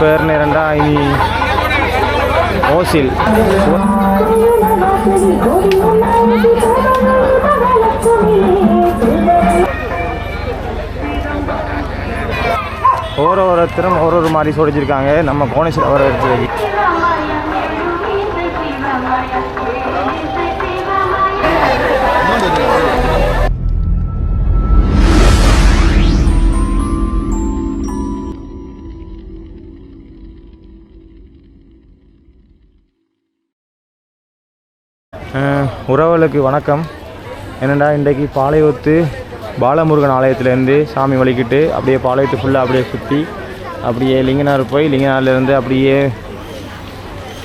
பேர் நேரண்டா இனி ஓசில். ஒரு ஒருத்தரும் ஒரு ஒரு மாதிரி சொல்லிச்சிருக்காங்க நம்ம கோணேஸ்வர உறவுகளுக்கு வணக்கம். என்னென்னா இன்றைக்கு பாளையத்து பாலமுருகன் ஆலயத்திலேருந்து சாமி வலிக்கிட்டு அப்படியே பாளையத்து ஃபுல்லாக அப்படியே சுற்றி அப்படியே லிங்கனார் போய் லிங்கனார்லேருந்து அப்படியே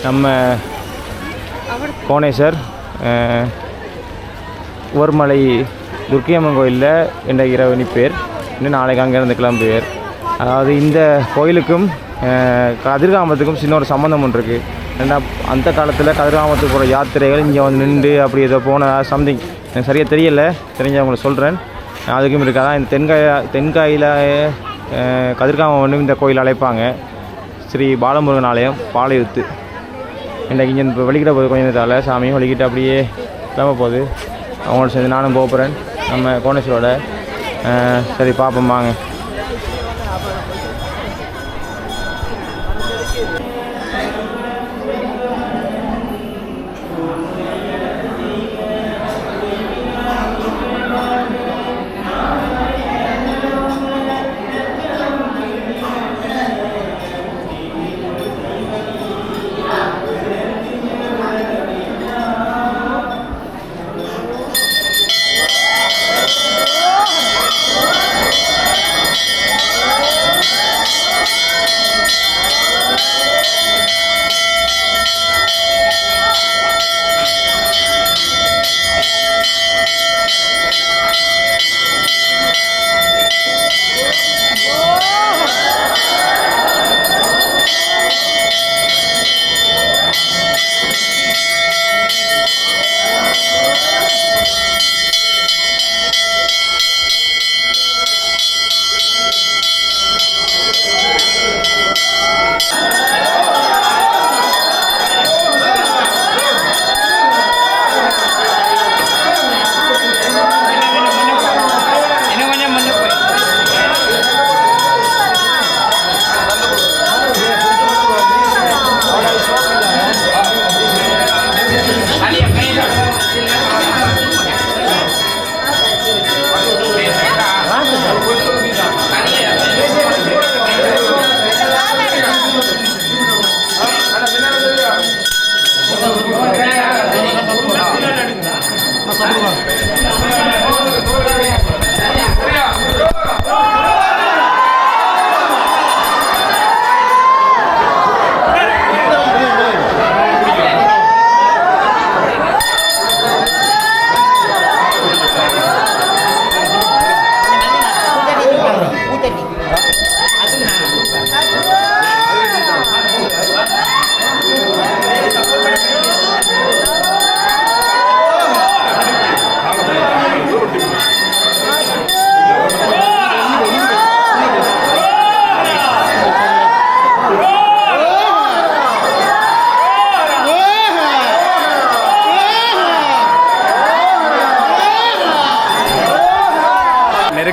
நம்ம கோணேஸ்வர் ஓர்மலை ஒருமலை துர்க்கியம்மன் கோயிலில் இன்றைக்கு இரவு பேர் இன்னும் நாளைக்கு அங்கேருந்து கிளம்புவேர் அதாவது இந்த கோயிலுக்கும் கதிர்காமத்துக்கும் சின்ன ஒரு சம்மந்தம் ஒன்று இருக்குது ஏன்னா அந்த காலத்தில் கதிர்காமத்துக்கு போகிற யாத்திரைகள் இங்கே வந்து நின்று அப்படி ஏதோ போன சம்திங் எனக்கு சரியாக தெரியலை. தெரிஞ்சவங்களுக்கு சொல்கிறேன் அதுக்கும் இருக்காதான் இந்த தென்காய தென்காயில் கதிர்காமம் வந்து இந்த கோயில் அழைப்பாங்க. ஸ்ரீ பாலமுருகன் ஆலயம் பாளையத்து இன்றைக்கு இங்கே இப்போ வெளிக்கிட்ட போகுது கொஞ்சம் நேரத்தால். சாமியும் வெளிக்கிட்டு அப்படியே கிளம்ப போகுது. அவங்களோட சேர்ந்து நானும் போகிறேன் நம்ம கோணேஸ்வரோட சரி பார்ப்போம் வாங்க. そこな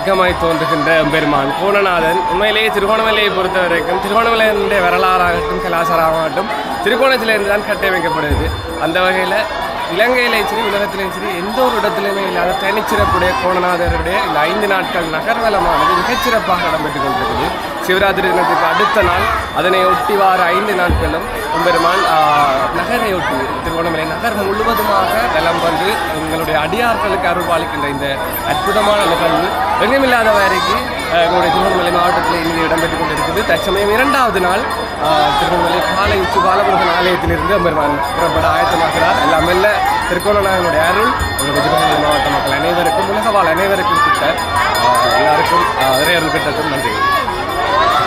நெருக்கமாய் தோன்றுகின்ற பெருமான் கோணநாதன் உண்மையிலேயே திருகோணமலையை பொறுத்த வரைக்கும் திருகோணமலையினுடைய வரலாறாகட்டும் கலாச்சாரமாகட்டும் திருகோணத்திலிருந்து தான் கட்டமைக்கப்படுது அந்த வகையில் இலங்கையிலே சரி உலகத்திலேயும் சரி எந்த ஒரு இடத்துலையுமே இல்லாத தனிச்சிறப்புடைய கோணநாதருடைய இந்த ஐந்து நாட்கள் நகர்வலமானது மிகச்சிறப்பாக இடம்பெற்றுக் கொண்டிருக்குது சிவராத்திரி தினத்துக்கு அடுத்த நாள் அதனை ஒட்டி வார ஐந்து நாட்களும் பெருமான் நகரை ஒட்டி திருவண்ணாமலை நகர் முழுவதுமாக வெள்ளம் வந்து எங்களுடைய அடியார்களுக்கு அருள்பாலிக்கின்ற இந்த அற்புதமான நிகழ்வு எங்கமில்லாத வரைக்கும் எங்களுடைய திருவண்ணாமலை மாவட்டத்தில் இன்று இடம்பெற்றுக் கொண்டிருக்குது தற்சமயம் இரண்டாவது நாள் திருவண்ணாமலை காலை உச்சி பாலமுருகன் ஆலயத்திலிருந்து பெருமான் புறப்பட ஆயத்தமாகிறார். எல்லாம் மெல்ல அருள் எங்களுடைய திருவண்ணாமலை மாவட்ட மக்கள் அனைவருக்கும் உலகவாழ் அனைவருக்கும் கிட்ட எல்லாருக்கும் இறையருள் கிட்டத்தும் நன்றி.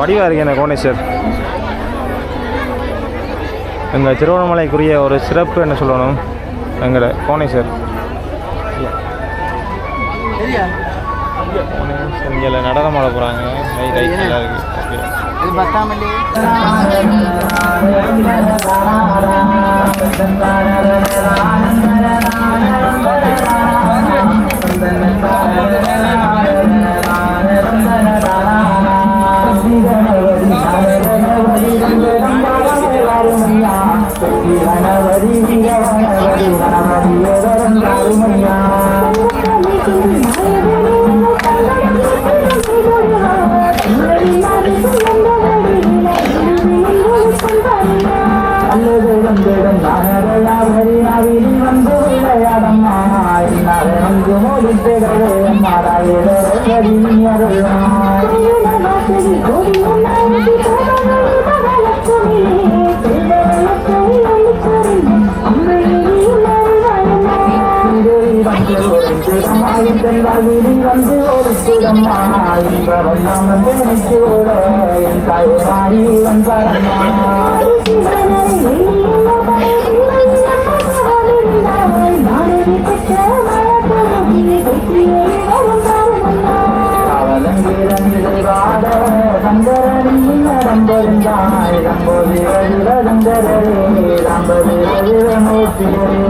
வடிவாக இருக்கு என்ன கோணேஸ்வர் எங்கள் திருவண்ணாமலைக்குரிய ஒரு சிறப்பு என்ன சொல்லணும் எங்களோட கோணேஸ்வர் இங்கே நடனம் ஆட போகிறாங்க ரைட் ரைட் நல்லா இருக்கு ஓகே வந்து ஒரு சுடமாய் வந்து ஓட என் தாய் வந்து வந்தாய் இது பத்தாமல்லி வலிமை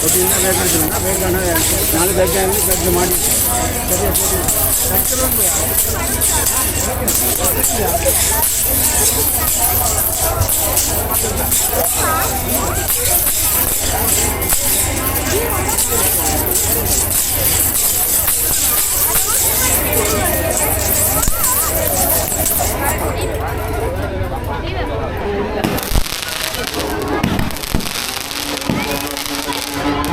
ಕೊಟ್ಟಿಂದ ಬೇಕಂತ ಬೇಗ ನಾಳೆ ಬೆಳಗ್ಗೆ ಆಗಲಿ ಬೆಳಗ್ಗೆ ಮಾಡಿ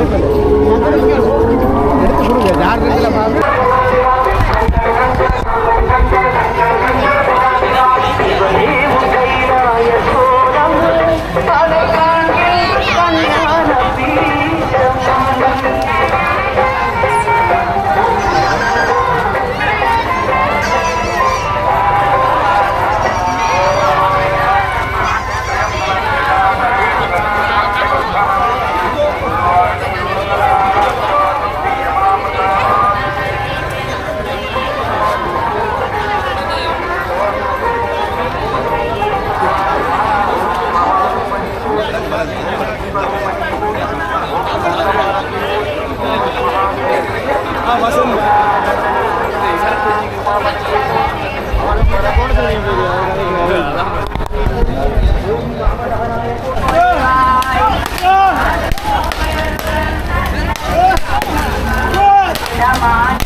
எடுத்து சொல்லுங்க. யார் lot.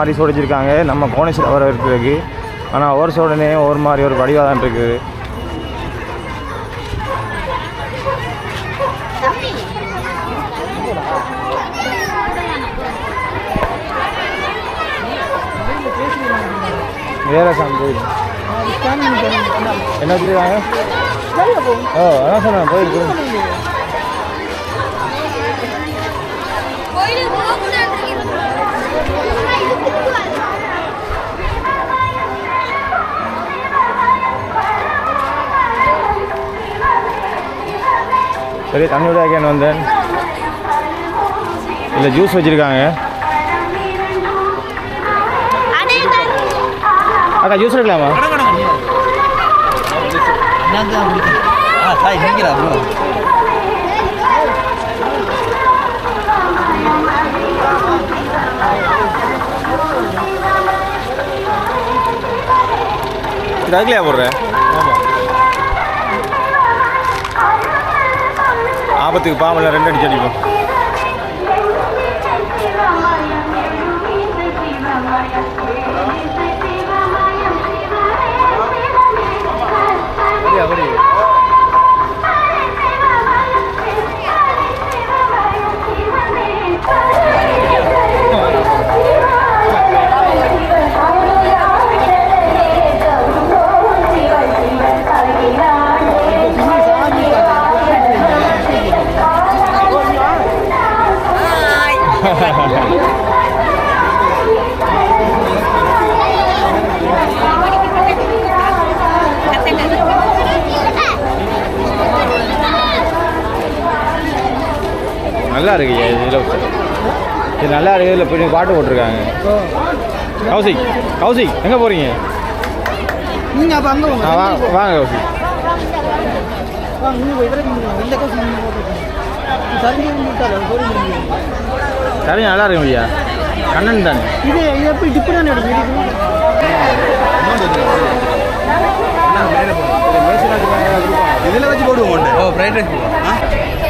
மாதிரி சோடிச்சிருக்காங்க. நம்ம கோணேஸ்வரம் வர இருக்கிறதுக்கு. ஆனால் ஒரு சோடனே ஒரு மாதிரி ஒரு வடிவாக தான் இருக்குது. வேற சாமி கோயில் என்ன வச்சுருக்காங்க? ஓ அதான் சொன்னேன் கோயில் சரி தண்ணி விட வந்தேன்? இல்லை ஜூஸ் வச்சுருக்காங்க. அக்கா ஜூஸ் எடுக்கலாமா? ஆ சாய் நீங்களா ப்ரோ இது அதுலையா போடுறேன் ஆபத்துக்கு பாம்பெல்லாம் ரெண்டு அடிச்சு அடிப்போம். நல்லா இருக்கு இதில். இது நல்லா இருக்கு இதில் போய் பாட்டு போட்டிருக்காங்க. கௌசிக் கௌசிக் எங்கே போகிறீங்க நீங்கள் அப்போ அங்கே வாங்க வாங்க கௌசிக். இந்த கோஸ் சரி நல்லா இருக்கு ஐயா. கண்ணன் தானே. இது இது எப்படி டிப்பு தானே இதில் வச்சு போடுவோம் ஓ ஃப்ரைட் ரைஸ் இது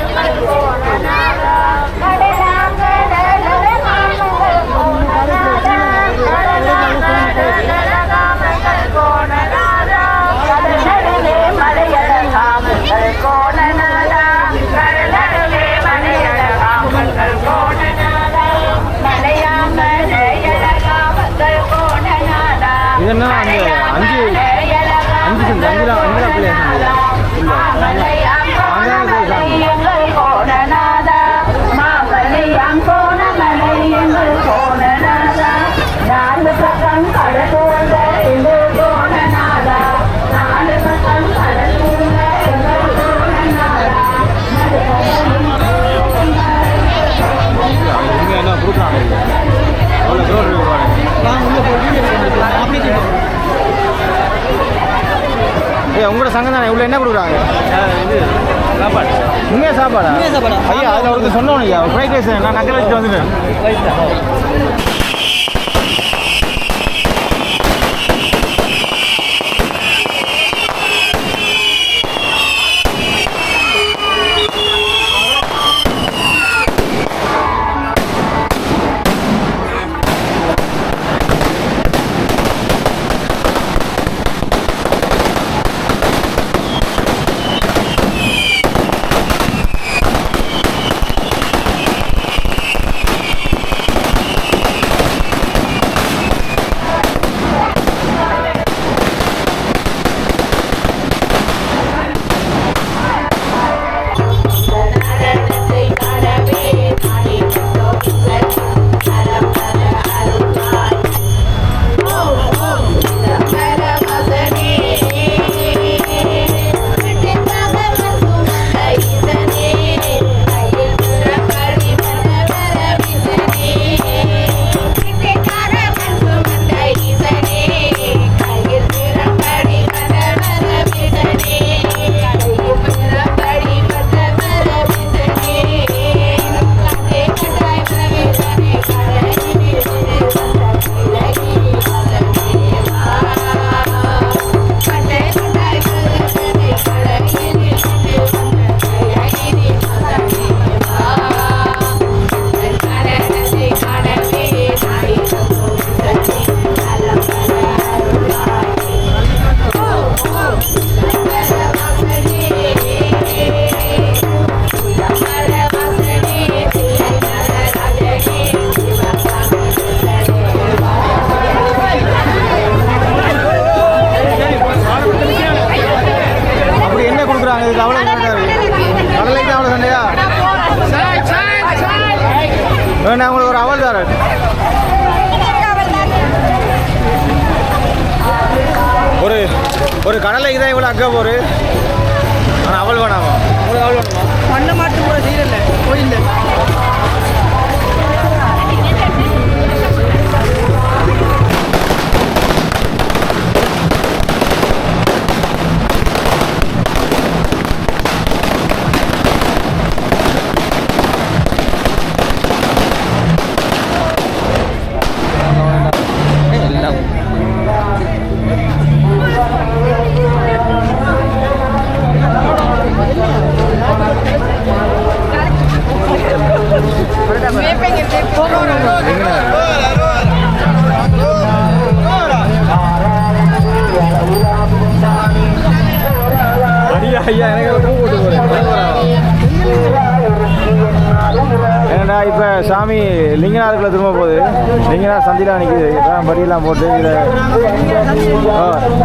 உங்களோட சங்கம் தானே? இவ்வளோ என்ன கொடுக்குறாங்க? சாப்பாடு உண்மையாக சாப்பாடா? உண்மையா சாப்பாடா? ஐயா அதில் ஒருத்தர் சொன்னோம் ஐயா ஃப்ரைட் ரைஸ் நான் நக்கல் வச்சுட்டு வந்துட்டேன். என்னென்னா இப்போ சாமி லிங்கநாதுக்குள்ளே திரும்ப போகுது? லிங்கநாத் சந்திலாம் நிற்கிது இப்போலாம் படியெல்லாம் போட்டு இதில்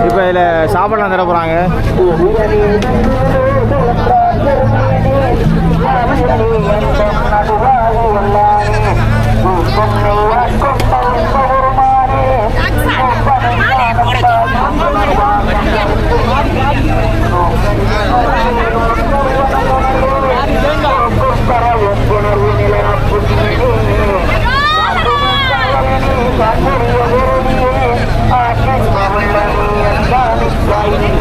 இப்போ இதில் சாப்பாடுலாம் தர போகிறாங்க vai.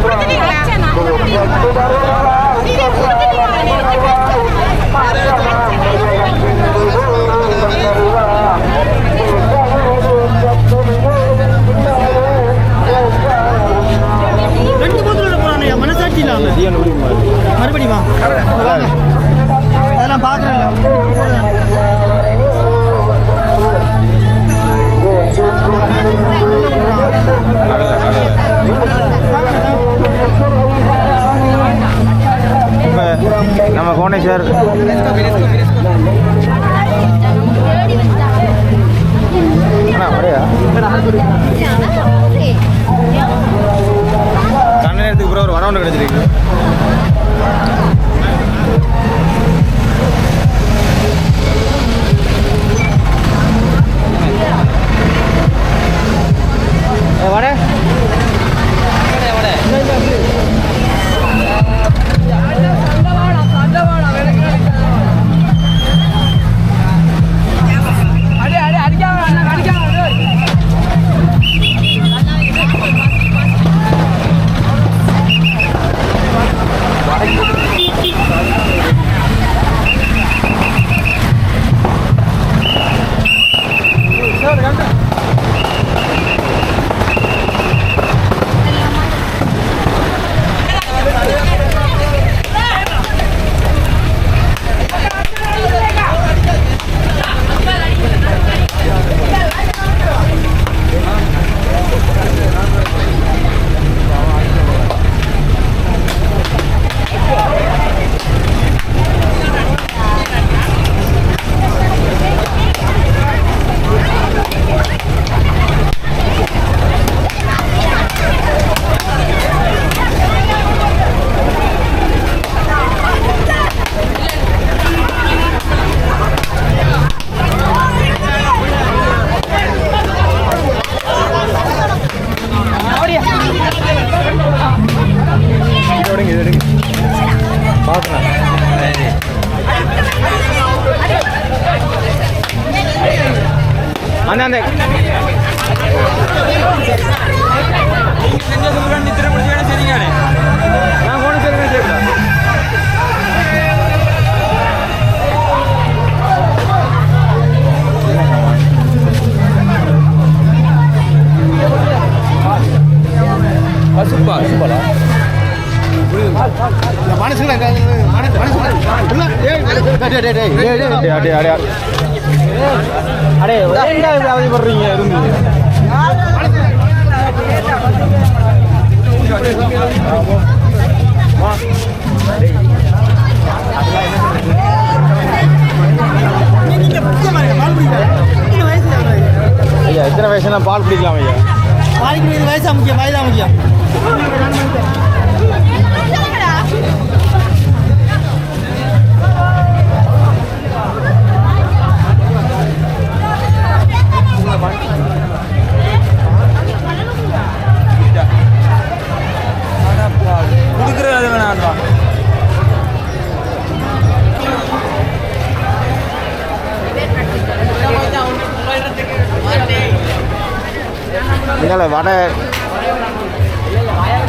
வடை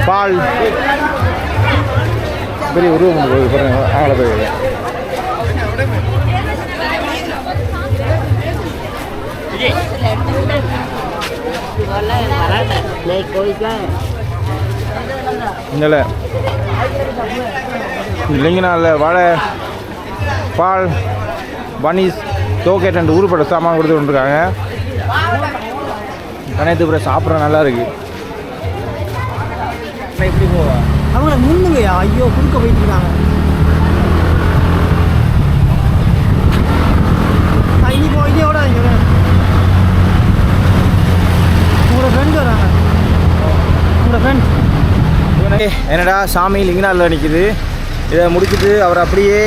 பால். பெரிய உருவம் ஒன்று பாருங்க அங்கே போய் இல்லைங்கனால வாழை பால் பனீஸ் டோக்கேட் ரெண்டு உருப்பட சாமான் கொடுத்து கொண்டிருக்காங்க கணேத்துப்புறம் சாப்பிட்ற நல்லா இருக்குது இருக்கு எப்படி போவா அவங்கள முன்னுங்கய்யா ஐயோ குறுக்க போயிட்டு இருக்காங்க இனி போ உங்களோட ஃப்ரெண்ட் வராங்க. உங்களோட ஃப்ரெண்ட் என்னடா சாமி லிங்கனாலில் நிற்கிது இதை முடிச்சுட்டு அவர் அப்படியே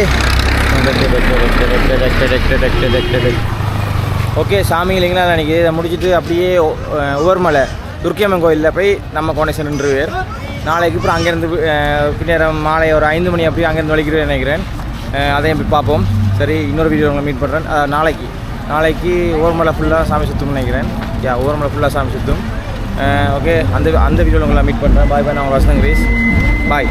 ஓகே சாமி லிங்கனாலில் நிற்கிது இதை முடிச்சுட்டு அப்படியே உவர்மலை துர்க்கியம்மன் கோயிலில் போய் நம்ம கோணேசன் நின்றுவேர். நாளைக்கு அப்புறம் அங்கேருந்து பின்னேற பின்னேரம் மாலை ஒரு ஐந்து மணி அப்படியே அங்கேருந்து வலிக்கிறேன் நினைக்கிறேன். அதையும் போய் பார்ப்போம். சரி இன்னொரு வீடியோ உங்களை மீட் பண்ணுறேன் நாளைக்கு. நாளைக்கு ஓரமலை ஃபுல்லாக சாமி சுற்றும்னு நினைக்கிறேன். யா ஓரமலை ஃபுல்லாக சாமி சுற்றும் ஓகே அந்த அந்த வீடியோவில் உங்களை மீட் பண்ணுறேன் பாய் பாய் நான் உங்கள் வசந்தம் கிரீஸ். பாய்